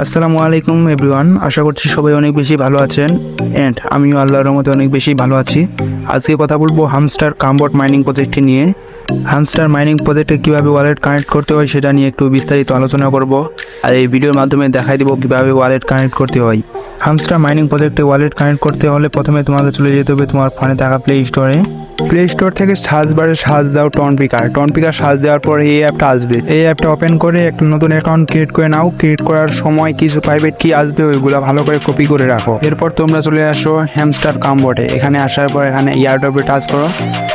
আসসালামু আলাইকুম এভরিওয়ান আশা করছি সবাই অনেক বেশি ভালো আছেন। অ্যান্ড আমিও আল্লাহর রহমতে অনেক বেশি ভালো আছি। আজকে কথা বলব হামস্টার কামবোর্ড মাইনিং প্রজেক্টটি নিয়ে। হামস্টার মাইনিং প্রজেক্টে কীভাবে ওয়ালেট কানেক্ট করতে হয় সেটা নিয়ে একটু বিস্তারিত আলোচনা করব। আর এই ভিডিওর মাধ্যমে দেখাই দিব কীভাবে ওয়ালেট কানেক্ট করতে হয়। হামস্টার মাইনিং প্রজেক্টে ওয়ালেট কানেক্ট করতে হলে প্রথমে তোমাকে চলে যেতে হবে তোমার ফোনে থাকা প্লে স্টোরে প্লে স্টোর থেকে সার্চ বারে সার্চ দাও tone picker tone picker search দেওয়ার পর এই অ্যাপটা আসবে। এই অ্যাপটা ওপেন করে একটা নতুন অ্যাকাউন্ট ক্রিয়েট করে নাও। ক্রিয়েট করার সময় কিছু প্রাইভেট কি আসবে, ওইগুলো ভালো করে কপি করে রাখো। এরপর তোমরা চলে আসো হ্যামস্টার কামবোর্ডে এখানে আসার পর এখানে ইয়ারডপে টাচ করো।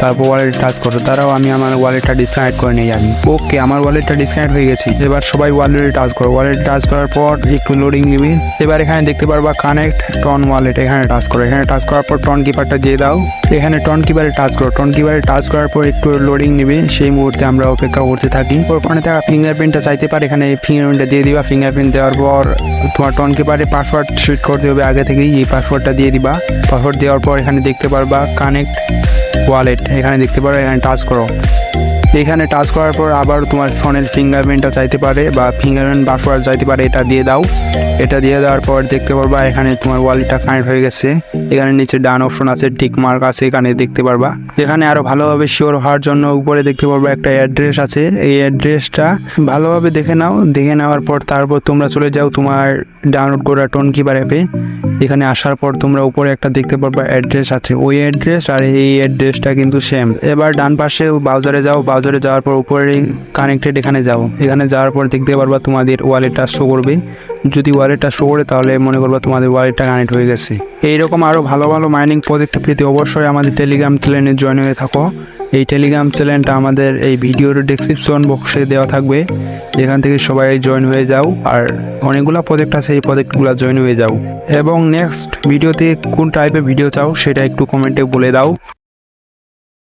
তারপর ওয়ালেট টাচ করো। তারাও আমি আমার ওয়ালেটটা ডিসকানেক্ট করে নিই আমি ওকে আমার ওয়ালেটটা ডিসকানেক্ট হয়ে গেছে। এবার সবাই ওয়ালেটে টাচ করো। ওয়ালেট টাচ করার পর একটু লোডিং নিবি। এবার এখানে দেখতে পারবা কানেক্ট টন ওয়ালেট এখানে টাচ করো। এখানে টাচ করার পর টন কিপারটা দিয়ে দাও। এখানে টন কিপারে টাচ করো। টন কিপারে টাচ করার পর একটু লোডিং নেবে। সেই মুহূর্তে আমরা অপেক্ষা করতে থাকি। ওখানে থাকা ফিঙ্গারপ্রিন্টটা চাইতে পারে। এখানে ফিঙ্গারপ্রিন্টটা দিয়ে দিবা। ফিঙ্গারপ্রিন্ট দেওয়ার পর তোমার টন কিপারে পাসওয়ার্ড সেট করতে হবে আগে থেকেই। এই পাসওয়ার্ডটা দিয়ে দিবা। পাসওয়ার্ড দেওয়ার পর এখানে দেখতে পারবা কানেক্ট ওয়ালেট এখানে দেখতে পারো এখানে টাচ করো। এখানে টাচ করার পর আবার তোমার ফোনের ফিঙ্গারপ্রিন্টটা চাইতে পারে বা ফিঙ্গারপ্রিন্ট পাসওয়ার্ড চাইতে পারে, এটা দিয়ে দাও। এটা দিয়ে দেওয়ার পর দেখতে পারবা এখানে তোমার ওয়ালেটটা কানেক্ট হয়ে গেছে। এখানে নিচে ডান অপশন আছে টিক মার্ক আছে, এখানে দেখতে পারবা। এখানে আরও ভালোভাবে শিওর হওয়ার জন্য উপরে দেখতে পারবা একটা অ্যাড্রেস আছে। এই অ্যাড্রেসটা ভালোভাবে দেখে নাও। দেখে নেওয়ার পর তারপর তোমরা চলে যাও তোমার ডাউনলোড করা টোন কিপার অ্যাপে এখানে আসার পর তোমরা উপরে একটা দেখতে পারবা অ্যাড্রেস আছে। ওই অ্যাড্রেস আর এই অ্যাড্রেসটা কিন্তু সেম এবার ডান পাশে ব্রাউজারে যাও ব্রাউজারে যাওয়ার পর উপরে কানেক্টেড এখানে যাও। এখানে যাওয়ার পর দেখতে পারবা তোমাদের ওয়ালেটটা শো করবে। যদি ওয়ালেটটা শো করে তাহলে মনে করবা তোমাদের ওয়ালেটটা কানেক্ট হয়ে গেছে। এইরকম আরও ভালো ভালো মাইনিং প্রজেক্ট পেতে অবশ্যই আমাদের টেলিগ্রাম চ্যানেলে জয়েন হয়ে থাকো। এই টেলিগ্রাম চ্যানেলটা আমাদের এই ভিডিওর ডেসক্রিপশন বক্সে দেওয়া থাকবে। এখান থেকে সবাই জয়েন হয়ে যাও আর অনেকগুলো প্রজেক্ট আছে, এই প্রজেক্টগুলো জয়েন হয়ে যাও। এবং নেক্সট ভিডিওতে কোন টাইপের ভিডিও চাও সেটা একটু কমেন্টে বলে দাও।